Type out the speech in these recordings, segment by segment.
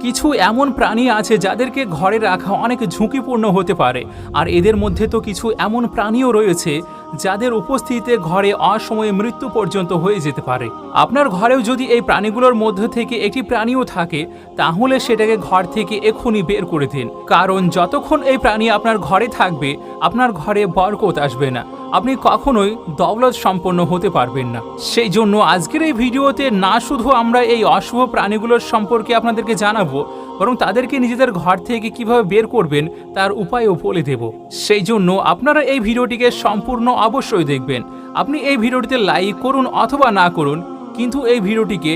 কিছু এমন প্রাণী আছে যাদেরকে ঘরে রাখা অনেক ঝুঁকিপূর্ণ হতে পারে। আর এদের মধ্যে তো কিছু এমন প্রাণীও রয়েছে যাদের উপস্থিতিতে ঘরে অসময়ে মৃত্যু পর্যন্ত হয়ে যেতে পারে। আপনার ঘরেও যদি এই প্রাণীগুলোর মধ্য থেকে একটি প্রাণীও থাকে, তাহলে সেটাকে ঘর থেকে এক্ষুনি বের করে দিন। কারণ যতক্ষণ এই প্রাণী আপনার ঘরে থাকবে, আপনার ঘরে বরকত আসবে না। আপনি কখনোই দৌলত সম্পন্ন হতে পারবেন না। সেই জন্য আজকের এই ভিডিওতে না শুধু আমরা এই অশুভ প্রাণীগুলোর সম্পর্কে আপনাদেরকে জানাব, বরং তাদেরকে নিজেদের ঘর থেকে কীভাবে বের করবেন তার উপায়ও বলে দেব। সেই জন্য আপনারা এই ভিডিওটিকে সম্পূর্ণ অবশ্যই দেখবেন। আপনি এই ভিডিওটিতে লাইক করুন অথবা না করুন, কিন্তু এই ভিডিওটিকে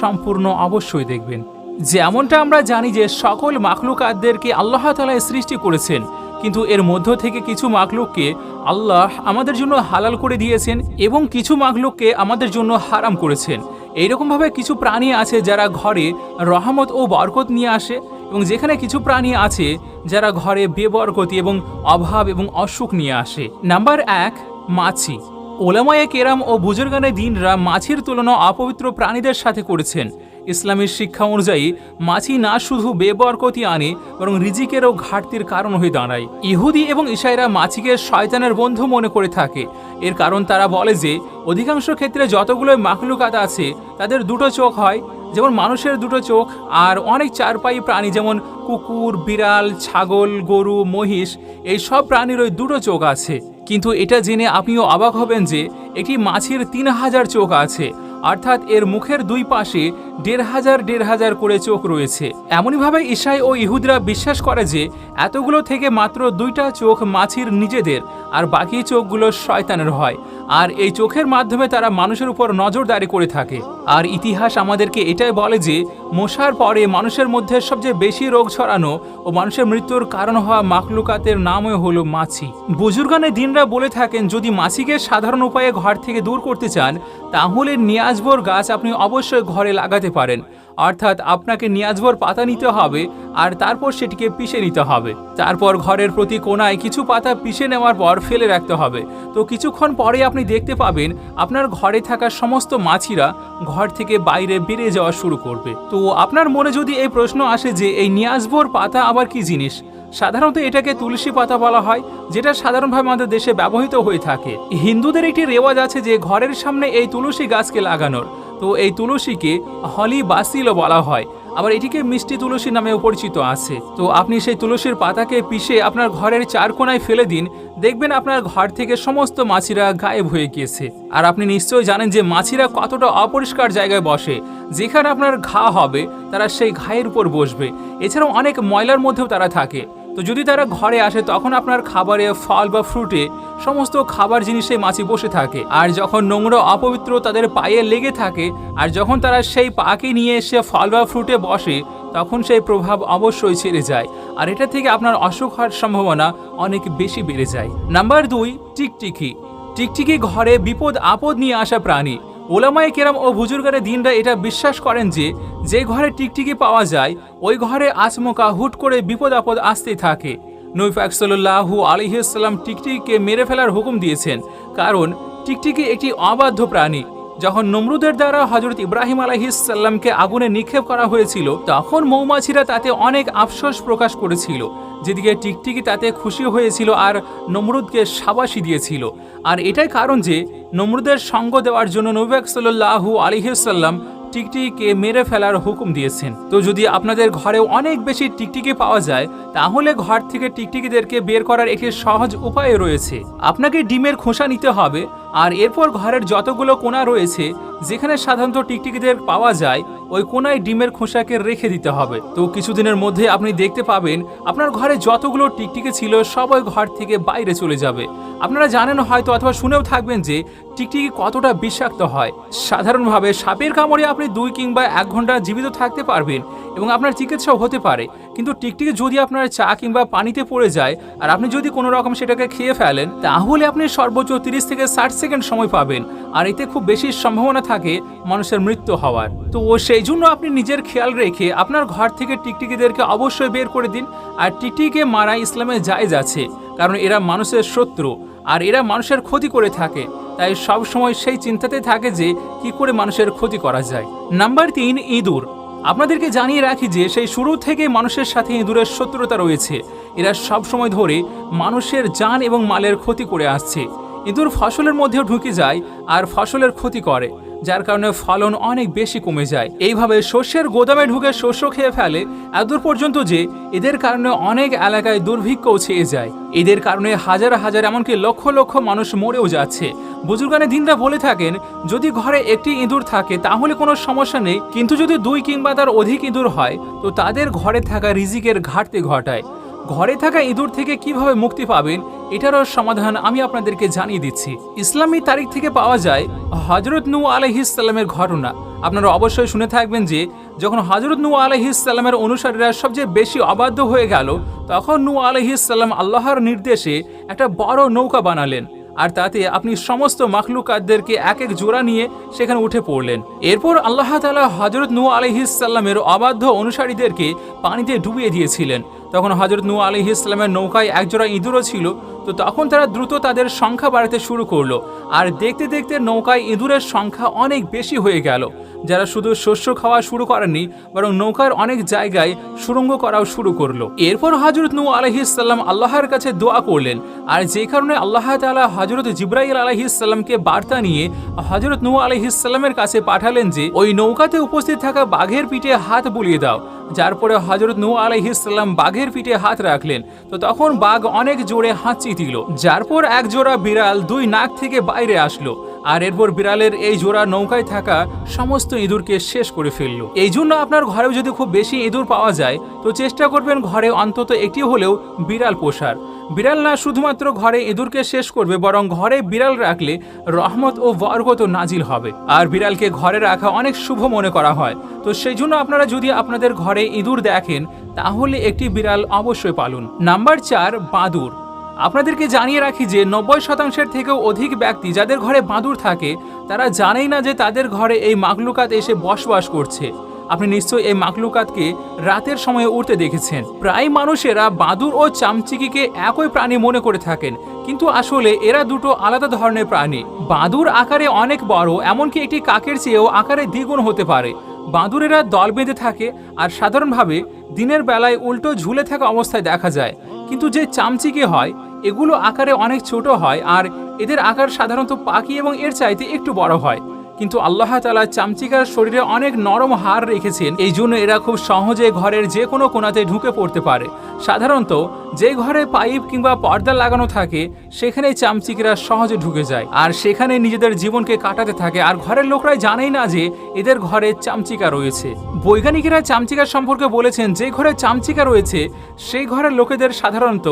সম্পূর্ণ অবশ্যই দেখবেন। যেমনটা আমরা জানি যে সকল মাখলুকাতদেরকে আল্লাহ তালা সৃষ্টি করেছেন কিন্তু এর মধ্য থেকে কিছু মাকলুককে আল্লাহ আমাদের জন্য হালাল করে দিয়েছেন এবং কিছু মাকলুককে আমাদের জন্য হারাম করেছেন। এইরকমভাবে কিছু প্রাণী আছে যারা ঘরে রহমত ও বরকত নিয়ে আসে এবং যেখানে কিছু প্রাণী আছে যারা ঘরে বেবরকতি এবং অভাব এবং অসুখ নিয়ে আসে। নাম্বার এক, মাছি। ওলামায়ে কেরাম ও বুজুর্গানে দিনরা মাছির তুলনা অপবিত্র প্রাণীদের সাথে করেছেন। ইসলামের শিক্ষা অনুযায়ী মাছি না শুধু বেবরকতি আনে, বরং রিজিকেরও ঘাটতির কারণ হয়ে দাঁড়ায়। ইহুদি এবং ইসাইরা মাছিকে শয়তানের বন্ধু মনে করে থাকে। এর কারণ তারা বলে যে, অধিকাংশ ক্ষেত্রে যতগুলো মাখলুকাত আছে, তাদের দুটো চোখ হয়, যেমন মানুষের দুটো চোখ, আর অনেক চারপাই প্রাণী যেমন কুকুর, বিড়াল, ছাগল, গরু, মহিষ, এই সব প্রাণীর ওই দুটো চোখ আছে। কিন্তু এটা জেনে আপনিও অবাক হবেন যে, একটি মাছির তিন হাজার চোখ আছে। অর্থাৎ এর মুখের দুই পাশে দেড় হাজার দেড় হাজার করে চোখ রয়েছে। এমনইভাবে ঈশাই ও ইহুদরা বিশ্বাস করে যে এতগুলো থেকে মাত্র দুইটা চোখ মাছির নিজেদের আর বাকি চোখগুলো শয়তানের হয়। আর এই চোখের মাধ্যমে তারা মানুষের উপর নজরদারি করে থাকে। আর ইতিহাস আমাদেরকে এটাই বলে যে মশার পরে মানুষের মধ্যে সবচেয়ে বেশি রোগ ছড়ানো ও মানুষের মৃত্যুর কারণ হওয়া মাকলুকাতের নামই হলো মাছি। বুজুর্গানে দিনরা বলে থাকেন, যদি মাছিকে সাধারণ উপায়ে ঘর থেকে দূর করতে চান, তাহলে গাছ আপনি অবশ্যই ঘরে লাগাতে পারেন। অর্থাৎ আপনাকে নিয়াজবর পাতা নিতে হবে আর তারপর সেটিকে পিষে নিতে হবে। তারপর ঘরের প্রতি কোনায় কিছু পাতা পিষে নেওয়ার পর ফেলে রাখতে হবে। তো কিছুক্ষণ পরে আপনি দেখতে পাবেন আপনার ঘরে থাকা সমস্ত মাছিরা ঘর থেকে বাইরে বেরিয়ে যাওয়া শুরু করবে। তো আপনার মনে যদি এই প্রশ্ন আসে যে এই নিয়াজবর পাতা আবার কি জিনিস? সাধারণত এটাকে তুলসী পাতা বলা হয়, যেটা সাধারণভাবে আমাদের দেশে ব্যবহৃত হয়ে থাকে। হিন্দুদের একটি রেওয়াজ আছে যে ঘরের সামনে এই তুলসী গাছকে লাগানোর। তো এই তুলসীকে হলি বাসিলও বলা হয়। আবার এটিকে মিষ্টি তুলসী নামেও পরিচিত আছে। তো আপনি সেই তুলসীর পাতাকে পিষে আপনার ঘরের চার কোনায় ফেলে দিন। দেখবেন আপনার ঘর থেকে সমস্ত মাছিরা গায়েব হয়ে গিয়েছে। আর আপনি নিশ্চয়ই জানেন যে মাছিরা কতটা অপরিষ্কার জায়গায় বসে। যেখানে আপনার ঘা হবে, তারা সেই ঘায়ের উপর বসবে। এছাড়াও অনেক ময়লার মধ্যেও তারা থাকে। তো যদি তারা ঘরে আসে, তখন আপনার খাবারে ফল বা ফ্রুটে সমস্ত খাবার জিনিসে মাছি বসে থাকে। আর যখন নোংরা, অপবিত্র তাদের পায়ে লেগে থাকে, আর যখন তারা সেই পাকে নিয়ে এসে ফল বা ফ্রুটে বসে, তখন সেই প্রভাব অবশ্যই ছেড়ে যায়। আর এটা থেকে আপনার অসুখ হওয়ার সম্ভাবনা অনেক বেশি বেড়ে যায়। নাম্বার দুই, টিকটিকি। টিকটিকি ঘরে বিপদ আপদ নিয়ে আসা প্রাণী। ওলামায় কেরাম ও বুজুর্গারে দিনরা এটা বিশ্বাস করেন যে যে ঘরে টিকটিকি পাওয়া যায়, ওই ঘরে আচমকা হুট করে বিপদ আপদ আসতেই থাকে। নৈফাক সাল্লাহু আলিহাল্লাম টিকটিকিকে মেরে ফেলার হুকুম দিয়েছেন। কারণ, টিকটিকি একটি অবাধ্য প্রাণী। যখন নমরুদের দ্বারা হজরত ইব্রাহিম আলাহিসাল্লামকে আগুনে নিক্ষেপ করা হয়েছিল, তখন মৌমাছিরা তাতে অনেক আফসোস প্রকাশ করেছিল, যেদিকে টিকটিকি তাতে খুশি হয়েছিল আর নমরুদকে সাবাসী দিয়েছিল। আর এটাই কারণ যে, নমরুদের সঙ্গ দেওয়ার জন্য নবিক সাল্লাহু আলিহাল্লাম টিকটিকিকে মেরে ফেলার হুকুম দিয়েছেন। তো যদি আপনাদের ঘরে অনেক বেশি টিকটিকি পাওয়া যায়, তাহলে ঘর থেকে টিকটিকিদেরকে বের করার একটি সহজ উপায় রয়েছে। আপনাকে ডিমের খোসা নিতে হবে আর এরপর ঘরের যতগুলো কোণা রয়েছে, যেখানে সাধারণত টিকটিকিদের পাওয়া যায়, ওই কোনায় ডিমের খোসাকে রেখে দিতে হবে। তো কিছুদিনের মধ্যে আপনি দেখতে পাবেন, আপনার ঘরে যতগুলো টিকটিকি ছিল সবাই ঘর থেকে বাইরে চলে যাবে। আপনারা জানেন হয়তো অথবা শুনেও থাকবেন যে টিকটিকি কতটা বিষাক্ত হয়। সাধারণভাবে সাপের কামড়ে আপনি দুই কিংবা এক ঘণ্টা জীবিত থাকতে পারবেন এবং আপনার চিকিৎসাও হতে পারে। কিন্তু টিকটিকি যদি আপনার চা কিংবা পানিতে পড়ে যায় আর আপনি যদি কোনো রকম সেটাকে খেয়ে ফেলেন, তাহলে আপনি সর্বোচ্চ তিরিশ থেকে ষাট সেকেন্ড সময় পাবেন। আর এতে খুব বেশি সম্ভাবনা থাকে মানুষের মৃত্যু হওয়ার। তো সেই জন্য আপনি নিজের খেয়াল রেখে আপনার ঘর থেকে টিকটিকিদেরকে অবশ্যই বের করে দিন। আর টিকটিকে মারা ইসলামে জায়েজ আছে, কারণ এরা মানুষের শত্রু আর এরা মানুষের ক্ষতি করে থাকে। তাই সব সময় সেই চিন্তাতে থাকে যে কি করে মানুষের ক্ষতি করা যায়। নাম্বার তিন, ইঁদুর। আপনাদেরকে জানিয়ে রাখি যে সেই শুরু থেকে মানুষের সাথে ইঁদুরের শত্রুতা রয়েছে। এরা সব সময় ধরে মানুষের যান এবং মালের ক্ষতি করে আসছে। ইঁদুর ফসলের মধ্যেও ঢুকে যায় আর ফসলের ক্ষতি করে। যার কারণে ফলন অনেক বেশি কমে যায়। এইভাবে শস্যের গোদামে ঢুকে শস্য খেয়ে ফেলে, এতদূর পর্যন্ত যে এদের কারণে অনেক এলাকায় দুর্ভিক্ষও ছেয়ে যায়। এদের কারণে হাজার হাজার, এমনকি লক্ষ লক্ষ মানুষ মরেও যাচ্ছে। বুজুর্গানে দিনরা বলে থাকেন, যদি ঘরে একটি ইঁদুর থাকে, তাহলে কোনো সমস্যা নেই। কিন্তু যদি দুই কিংবা তার অধিক ইঁদুর হয়, তো তাদের ঘরে থাকা রিজিকের ঘাটতি ঘটায়। ঘরে থাকা ইঁদুর থেকে কীভাবে মুক্তি পাবেন, এটারও সমাধান আমি আপনাদেরকে জানিয়ে দিচ্ছি। ইসলামী তারিখ থেকে পাওয়া যায় হজরত নু আলহিসাল্লামের ঘটনা। আপনারা অবশ্যই শুনে থাকবেন যে, যখন হজরত নু আলহিসাল্লামের অনুসারীরা সবচেয়ে বেশি অবাধ্য হয়ে গেল, তখন নু আলহিসাল্লাম আল্লাহর নির্দেশে একটা বড় নৌকা বানালেন। আর তাতে আপনি সমস্ত মাখলুকাতদেরকে এক এক জোড়া নিয়ে সেখানে উঠে পড়লেন। এরপর আল্লাহ তালা হজরত নু আলহিসাল্লামের অবাধ্য অনুসারীদেরকে পানিতে ডুবিয়ে দিয়েছিলেন। তখন হজরত নু আলহিসাল্লামের নৌকায় একজোড়া ইঁদুরও ছিল। তো তখন তারা দ্রুত তাদের সংখ্যা বাড়াতে শুরু করল। আর দেখতে দেখতে নৌকায় ইঁদুরের সংখ্যা অনেক বেশি হয়ে গেল। যারা শুধু শস্য খাওয়া শুরু করেননি, বরং নৌকার অনেক জায়গায় সুরঙ্গ করাও শুরু করল। এরপর হজরত নু আলহিসাল্লাম আল্লাহর কাছে দোয়া করলেন। আর যে কারণে আল্লাহ তালা হজরত জিব্রাইল আলহিসাল্লামকে বার্তা নিয়ে হজরত নু আলহিসাল্লামের কাছে পাঠালেন যে, ওই নৌকাতে উপস্থিত থাকা বাঘের পিঠে হাত বুলিয়ে দাও। যার পরে হজরত নু আলহিসাল্লাম বাঘের পিঠে হাত রাখলেন। তো তখন বাঘ অনেক জোরে হাঁচি দিল। যার পর এক জোড়া বিড়াল দুই নাক থেকে বাইরে আসলো। আর এরপর বিড়ালের এই জোড়া নৌকায় থাকা সমস্ত ইঁদুরকে শেষ করে ফেলল। এই জন্য আপনার ঘরেও যদি খুব বেশি ইঁদুর পাওয়া যায়, তো চেষ্টা করবেন ঘরে অন্তত একটি হলেও বিড়াল পোষার। বিড়াল না শুধুমাত্র ঘরে ইঁদুরকে শেষ করবে, বরং ঘরে বিড়াল রাখলে রহমত ও বরকত নাজিল হবে। আর বিড়ালকে ঘরে রাখা অনেক শুভ মনে করা হয়। তো সেই জন্য আপনারা যদি আপনাদের ঘরে ইঁদুর দেখেন, তাহলে একটি বিড়াল অবশ্যই পালুন। নাম্বার চার, বাদুর। আপনাদেরকে জানিয়ে রাখি যে নব্বই শতাংশের থেকেও অধিক ব্যক্তি যাদের ঘরে বাঁদুর থাকে, তারা জানেই না যে তাদের ঘরে এই মাকলুকাত এসে বসবাস করছে। আপনি নিশ্চয়ই এই মাকলুকাতকে রাতের সময়ে উঠতে দেখেছেন। প্রায় মানুষেরা বাদুর ও চামচিকিকে একই প্রাণী মনে করে থাকেন, কিন্তু আসলে এরা দুটো আলাদা ধরনের প্রাণী। বাদুর আকারে অনেক বড়, এমনকি একটি কাকের চেয়েও আকারে দ্বিগুণ হতে পারে। বাঁদুরেরা দল বেঁধে থাকে আর সাধারণভাবে দিনের বেলায় উল্টো ঝুলে থাকা অবস্থায় দেখা যায়। কিন্তু যে চামচিকে হয় এগুলো আকারে অনেক ছোট হয় আর এদের আকার সাধারণত পাখি এবং এর চাইতে একটু বড় হয়। কিন্তু আল্লাহ তালা চামচিকার শরীরে অনেক নরম হার রেখেছেন। এই জন্য এরা খুব সহজে ঘরের যে কোনো কোনাতে ঢুকে পড়তে পারে। সাধারণত যে ঘরে পাইপ কিংবা পর্দা লাগানো থাকে সেখানে চামচিকেরা সহজে ঢুকে যায়। আর সেখানে নিজেদের জীবনকে কাটাতে থাকে। আর ঘরের লোকরাই জানেই না যে এদের ঘরে চামচিকা রয়েছে। বৈজ্ঞানিকেরা চামচিকা সম্পর্কে বলেছেন, যে ঘরে চামচিকা রয়েছে, সেই ঘরের লোকেদের সাধারণত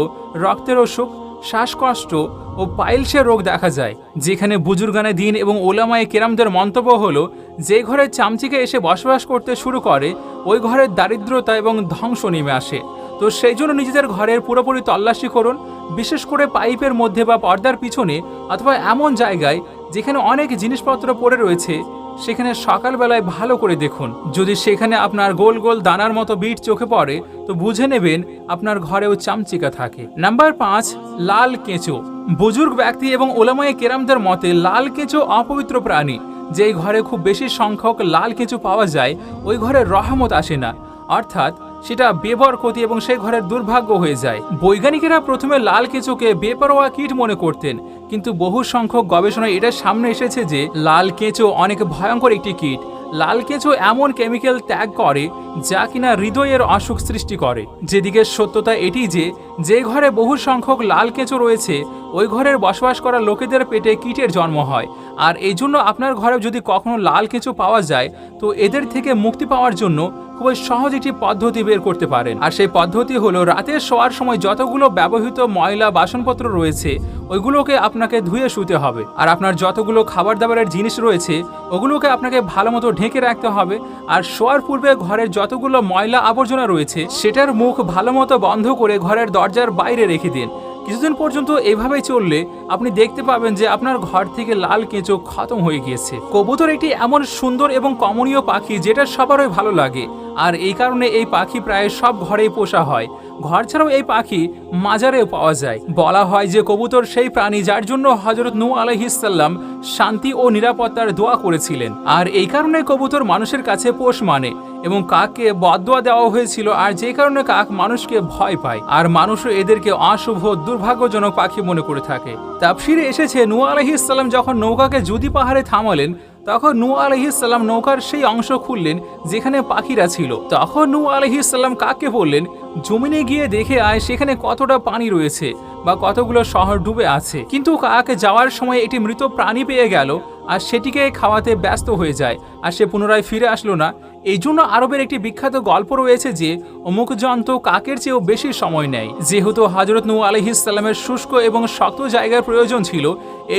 রক্তের অসুখ শ্বাসকষ্ট ও পাইলসের রোগ দেখা যায়, যেখানে বুজুর্গানে দিন এবং ওলামায়ে কেরামদের মন্তব্য হলো, যে ঘরে চামচিকে এসে বসবাস করতে শুরু করে, ওই ঘরের দারিদ্রতা এবং ধ্বংস নেমে আসে। তো সেই জন্য নিজেদের ঘরের পুরোপুরি তল্লাশি করুন, বিশেষ করে পাইপের মধ্যে বা পর্দার পিছনে অথবা এমন জায়গায় যেখানে অনেক জিনিসপত্র পড়ে রয়েছে সেখানে সকালবেলায় ভালো করে দেখুন। যদি সেখানে আপনার গোল গোল দানার মতো বিট চোখে পড়ে, তো বুঝে নেবেন আপনার ঘরেও চামচিকা থাকে। নাম্বার পাঁচ, লাল কেঁচো। বুজুর্গ ব্যক্তি এবং ওলামায়ে কেরামদের মতে, লাল কেঁচো অপবিত্র প্রাণী। যেই ঘরে খুব বেশি সংখ্যক লাল কেঁচো পাওয়া যায়, ওই ঘরে রহমত আসে না। অর্থাৎ সেটা বেবরকতি এবং সেই ঘরের দুর্ভাগ্য হয়ে যায়। বৈজ্ঞানিকেরা প্রথমে লাল কেঁচোকে বেপরোয়া কীট মনে করতেন, কিন্তু বহু সংখ্যক গবেষণায় এটা সামনে এসেছে যে লাল কেঁচো অনেক ভয়ঙ্কর একটি কীট। লাল কেঁচো এমন কেমিক্যাল ত্যাগ করে যা কিনা হৃদয়ের অসুখ সৃষ্টি করে। যেদিকে সত্যতা এটি যে যে ঘরে বহু সংখ্যক লাল কেঁচো রয়েছে, ওই ঘরের বসবাস করা লোকেদের পেটে কীটের জন্ম হয়। আর এই জন্য আপনার ঘরে যদি কখনো লাল কেঁচো পাওয়া যায়, তো এদের থেকে মুক্তি পাওয়ার জন্য খুবই সহজ একটি পদ্ধতি বের করতে পারেন। আর সেই পদ্ধতি হলো রাতের শোয়ার সময় যতগুলো ব্যবহৃত ময়লা, বাসনপত্র রয়েছে, ওইগুলোকে আপনাকে ধুয়ে শুতে হবে। আর আপনার যতগুলো খাবার দাবারের জিনিস রয়েছে, ওগুলোকে আপনাকে ভালো মতো ঢেকে রাখতে হবে। আর শোয়ার পূর্বে ঘরের যতগুলো ময়লা আবর্জনা রয়েছে, সেটার মুখ ভালো মতো বন্ধ করে ঘরের দরজার বাইরে রেখে দিন। কিছুদিন পর্যন্ত এভাবেই চললে আপনি দেখতে পাবেন যে আপনার ঘর থেকে লাল কেঁচো খতম হয়ে গিয়েছে। কবুতর একটি এমন সুন্দর এবং কমনীয় পাখি যেটা সবারই ভালো লাগে। আর এই কারণে এই পাখি প্রায় সব ঘরেই পোষা হয়। ঘর ছাড়াও এই পাখি মাজারেও পাওয়া যায়। বলা হয় যে কবুতর সেই প্রাণী যার জন্য হজরত নু আলহিসাল্লাম শান্তি ও নিরাপত্তার দোয়া করেছিলেন। আর এই কারণে কবুতর মানুষের কাছে পোষ মানে। এবং কাককে বদোয়া দেওয়া হয়েছিল, আর যে কারণে কাক মানুষকে ভয় পায়, আর মানুষও এদেরকে অশুভ, দুর্ভাগ্যজনক পাখি মনে করে থাকে। তাপসিরে এসেছে নূ আলহিসাল্লাম যখন নৌকাকে যদি পাহাড়ে থামালেন, তখন নূ আলহিসাল্লাম নৌকার সেই অংশ খুললেন যেখানে পাখিরা ছিল। তখন নূ আলহিসাল্লাম কাককে বললেন, জমিনে গিয়ে দেখে আয় সেখানে কতটা পানি রয়েছে বা কতগুলো শহর ডুবে আছে। কিন্তু কাক যাওয়ার সময় একটি মৃত প্রাণী পেয়ে গেল আর সেটিকে খাওয়াতে ব্যস্ত হয়ে যায়, আর সে পুনরায় ফিরে আসলো না। এই জন্য আরবের একটি বিখ্যাত গল্প রয়েছে যে, অমুক জন্তু কাকের চেয়েও বেশি সময় নেয়। যেহেতু হজরত নূ আলহিসাল্লামের শুষ্ক এবং শক্ত জায়গার প্রয়োজন ছিল,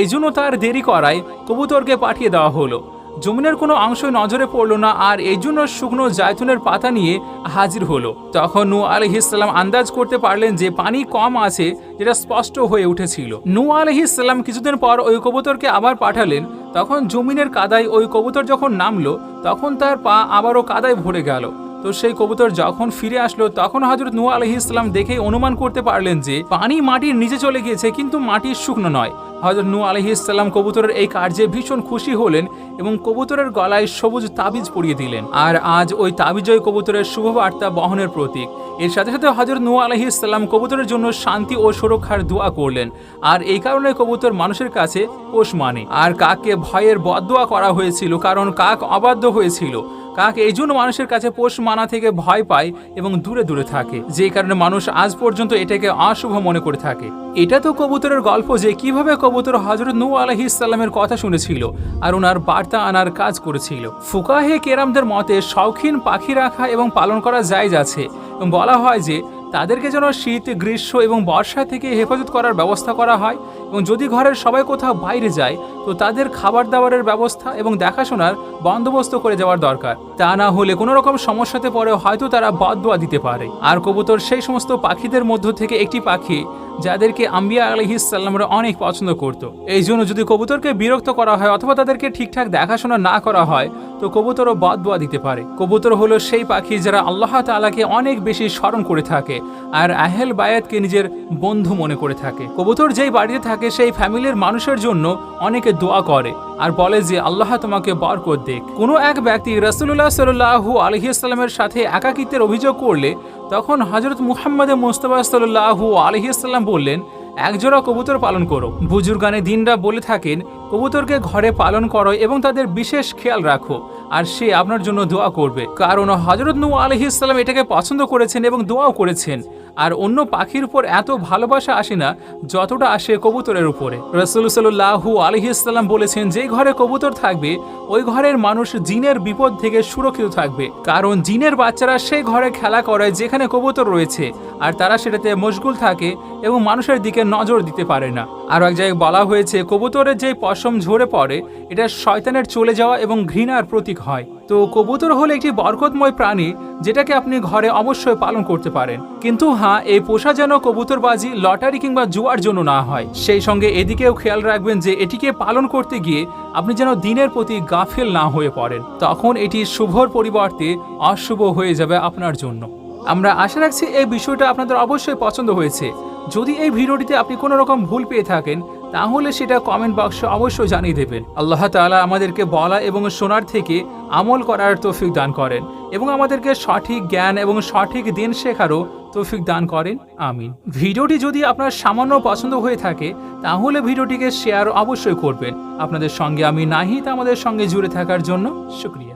এই জন্য তার দেরি করায় কবুতরকে পাঠিয়ে দেওয়া হলো। জমিনের কোনো অংশই নজরে পড়ল না, আর এই জন্য শুকনো জায়তুনের পাতা নিয়ে হাজির হলো। তখন নূ আলহিসাল্লাম আন্দাজ করতে পারলেন যে, পানি কম আছে, যেটা স্পষ্ট হয়ে উঠেছিল। নূ আলহিসাল্লাম কিছুদিন পর ওই কবুতরকে আবার পাঠালেন। তখন জমিনের কাদায় ওই কবুতর যখন নামলো, তখন তার পা আবারও কাদায় ভরে গেল। তো সেই কবুতর যখন ফিরে আসলো, তখন হজরত নুয়া আলহি ইসলাম দেখে অনুমান করতে পারলেন যে, পানি মাটির নিচে চলে গিয়েছে, কিন্তু মাটির শুকনো নয়। হজরত নু আলহি ইসলাম কবুতরের এই কার্যে ভীষণ খুশি হলেন এবং কবুতরের গলায় সবুজ তাবিজ পরিয়ে দিলেন। আর আজ ওই তাবিজয় কবুতরের শুভবার্তা বহনের প্রতীক। এর সাথে সাথে হজরত নু আলহি ইসলাম কবুতরের জন্য শান্তি ও সুরক্ষার দোয়া করলেন। আর এই কারণে কবুতর মানুষের কাছে পোষ মানে। আর কাককে ভয়ের বদোয়া করা হয়েছিল, কারণ কাক অবাধ্য হয়েছিল। কাক এই জন্য মানুষের কাছে পোষ মানা থেকে ভয় পায় এবং দূরে দূরে থাকে। যে কারণে মানুষ আজ পর্যন্ত এটাকে অশুভ মনে করে থাকে। এটা তো কবুতরের গল্প যে কীভাবে কবুতর হজরত নু আলহি ইসাল্লামের কথা শুনেছিল আর ওনার বার্তা আনার কাজ করেছিল। ফুকাহে কেরামদের মতে শৌখিন পাখি রাখা এবং পালন করা যায় এবং বলা হয় যে, তাদেরকে যেন শীত, গ্রীষ্ম এবং বর্ষা থেকে হেফাজত করার ব্যবস্থা করা হয় এবং যদি ঘরের সবাই কোথাও বাইরে যায়, তো তাদের খাবার দাবারের ব্যবস্থা এবং দেখাশোনার বন্দোবস্ত করে যাওয়ার দরকার। তা না হলে কোনো রকম সমস্যাতে পরে হয়তো তারা বদোয়া দিতে পারে। আর কবুতর সেই সমস্ত পাখিদের মধ্য থেকে একটি পাখি, যাদেরকে আম্বিয়া আলহিসাল্লামরা অনেক পছন্দ করত। এই জন্য যদি কবুতরকে বিরক্ত করা হয় অথবা তাদেরকে ঠিকঠাক দেখাশোনা না করা হয়, তো কবুতরও বদোয়া দিতে পারে। কবুতর হলো সেই পাখি যারা আল্লাহ তালাকে অনেক বেশি স্মরণ করে থাকে, আর আহেল বায়াতকে নিজের বন্ধু মনে করে থাকে। কবুতর যেই বাড়িতে থাকে সেই ফ্যামিলির মানুষের জন্য অনেকে দোয়া করে আর বলে যে, আল্লাহ তোমাকে বরকত দেখ কোনো এক ব্যক্তি রসুল্লাহ সাল্লাহু আলহিসাল্লামের সাথে একাকিত্বের অভিযোগ করলে, তখন হজরত মুহাম্মদ মুস্তফা সাল্লাহু আলহিসাল্লাম বললেন, একজোড়া কবুতর পালন করো। বুজুর্গানে দিনরা বলে থাকেন, কবুতরকে ঘরে পালন করো এবং তাদের বিশেষ খেয়াল রাখো আর সে আপনার জন্য দোয়া করবে। কারণ হজরত নু আলহিসাল্লাম এটাকে পছন্দ করেছেন এবং দোয়াও করেছেন। আর অন্য পাখির উপর এত ভালোবাসা আসে না যতটা আসে কবুতরের উপরে। রসুল সাল্লাহু আলহিসাল্লাম বলেছেন, যে ঘরে কবুতর থাকবে, ওই ঘরের মানুষ জিনের বিপদ থেকে সুরক্ষিত থাকবে। কারণ জিনের বাচ্চারা সেই ঘরে খেলা করে যেখানে কবুতর রয়েছে, আর তারা সেটাতে মশগুল থাকে এবং মানুষের দিকে নজর দিতে পারে না। আর এক জায়গায় বলা হয়েছে, কবুতরের যে পশম ঝরে পড়ে, এটা শয়তানের চলে যাওয়া এবং ঘৃণার প্রতীক হয়। তো কবুতর হলো একটি বরকতময় প্রাণী যেটাকে আপনি ঘরে অবশ্যই পালন করতে পারেন। কিন্তু হ্যাঁ এই পোষা যেন কবুতরবাজি, লটারি কিংবা জুয়ার জন্য না হয়। সেই সঙ্গে এদিকেও খেয়াল রাখবেন যে এটিকে পালন করতে গিয়ে আপনি যেন দিনের প্রতি গাফিল না হয়ে পড়েন। তখন এটি শুভর পরিবর্তে অশুভ হয়ে যাবে আপনার জন্য। আমরা আশা রাখছি এই বিষয়টা আপনাদের অবশ্যই পছন্দ হয়েছে। যদি এই ভিডিওটিতে আপনি কোনো রকম ভুল পেয়ে থাকেন তাহলে সেটা কমেন্ট বক্সে অবশ্যই জানিয়ে দেবেন। আল্লাহ তাআলা আমাদেরকে বলা এবং শোনার থেকে আমল করার তৌফিক দান করেন এবং আমাদেরকে সঠিক জ্ঞান এবং সঠিক দিন শেখারও তৌফিক দান করেন। আমিন। ভিডিওটি যদি আপনার সামান্য পছন্দ হয়ে থাকে, তাহলে ভিডিওটিকে শেয়ার অবশ্যই করবেন। আপনাদের সঙ্গে আমি নাহিত আমাদের সঙ্গে জুড়ে থাকার জন্য শুক্রিয়া।